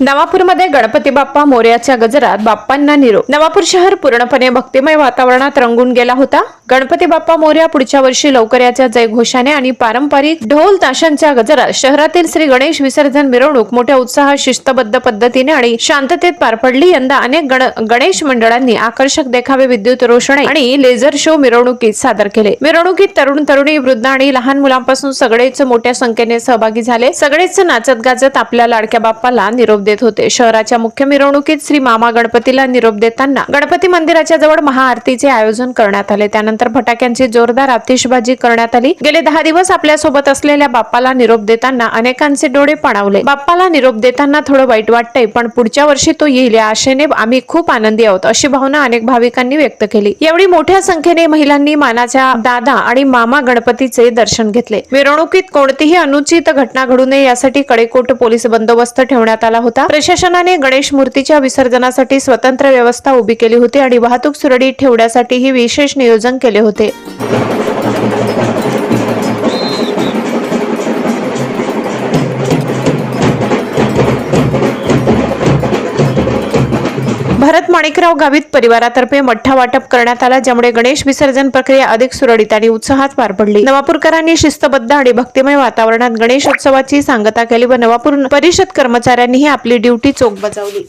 नवापूरमध्ये गणपती बाप्पा मोर्याच्या गजरात बाप्पांना निरोप. नवापूर शहर पूर्णपणे भक्तिमय वातावरणात रंगून गेला होता. गणपती बाप्पा मोर्या पुढच्या वर्षी लवकर याच्या जयघोषाने आणि पारंपरिक ढोल ताशांच्या गजरात शहरातील श्री गणेश विसर्जन मिरवणूक मोठ्या उत्साहात शिस्तबद्ध पद्धतीने आणि शांततेत पार पडली. यंदा अनेक गण गणेश मंडळांनी आकर्षक देखावे विद्युत रोषणाई आणि लेझर शो मिरवणुकीत सादर केले. मिरवणुकीत तरुण तरुणी वृद्ध आणि लहान मुलांपासून सगळेच मोठ्या संख्येने सहभागी झाले. सगळेच नाचत गाजत आपल्या लाडक्या बाप्पाला निरोप देत होते. शहराच्या मुख्य मिरवणुकीत श्री मामा गणपतीला निरोप देताना गणपती मंदिराच्या जवळ महाआरतीचे आयोजन करण्यात आले. त्यानंतर फटाक्यांची जोरदार आतिषबाजी करण्यात आली. गेले दहा दिवस आपल्यासोबत असलेल्या बाप्पाला निरोप देताना अनेकांचे डोळे पणावले. बाप्पाला निरोप देताना थोडं वाईट वाटतंय पण पुढच्या वर्षी तो येईल या आशेने आम्ही खूप आनंदी आहोत अशी भावना अनेक भाविकांनी व्यक्त केली. एवढी मोठ्या संख्येने महिलांनी मानाच्या दादा आणि मामा गणपतीचे दर्शन घेतले. मिरवणुकीत कोणतीही अनुचित घटना घडू नये यासाठी कडेकोट पोलीस बंदोबस्त ठेवण्यात आला होता. होता. प्रशासनाने गणेश मूर्तीच्या विसर्जनासाठी स्वतंत्र व्यवस्था उभी केली होती आणि वाहतूक सुरळीत ठेवण्यासाठीही विशेष नियोजन केले होते. भरत माणिकराव गावित परिवारातर्फे मठ्ठा वाटप करण्यात आला ज्यामुळे गणेश विसर्जन प्रक्रिया अधिक सुरळीत आणि उत्साहात पार पडली. नवापूरकरांनी शिस्तबद्ध आणि भक्तिमय वातावरणात गणेशोत्सवाची सांगता केली व नवापूर परिषद कर्मचाऱ्यांनीही आपली ड्युटी चोख बजावली.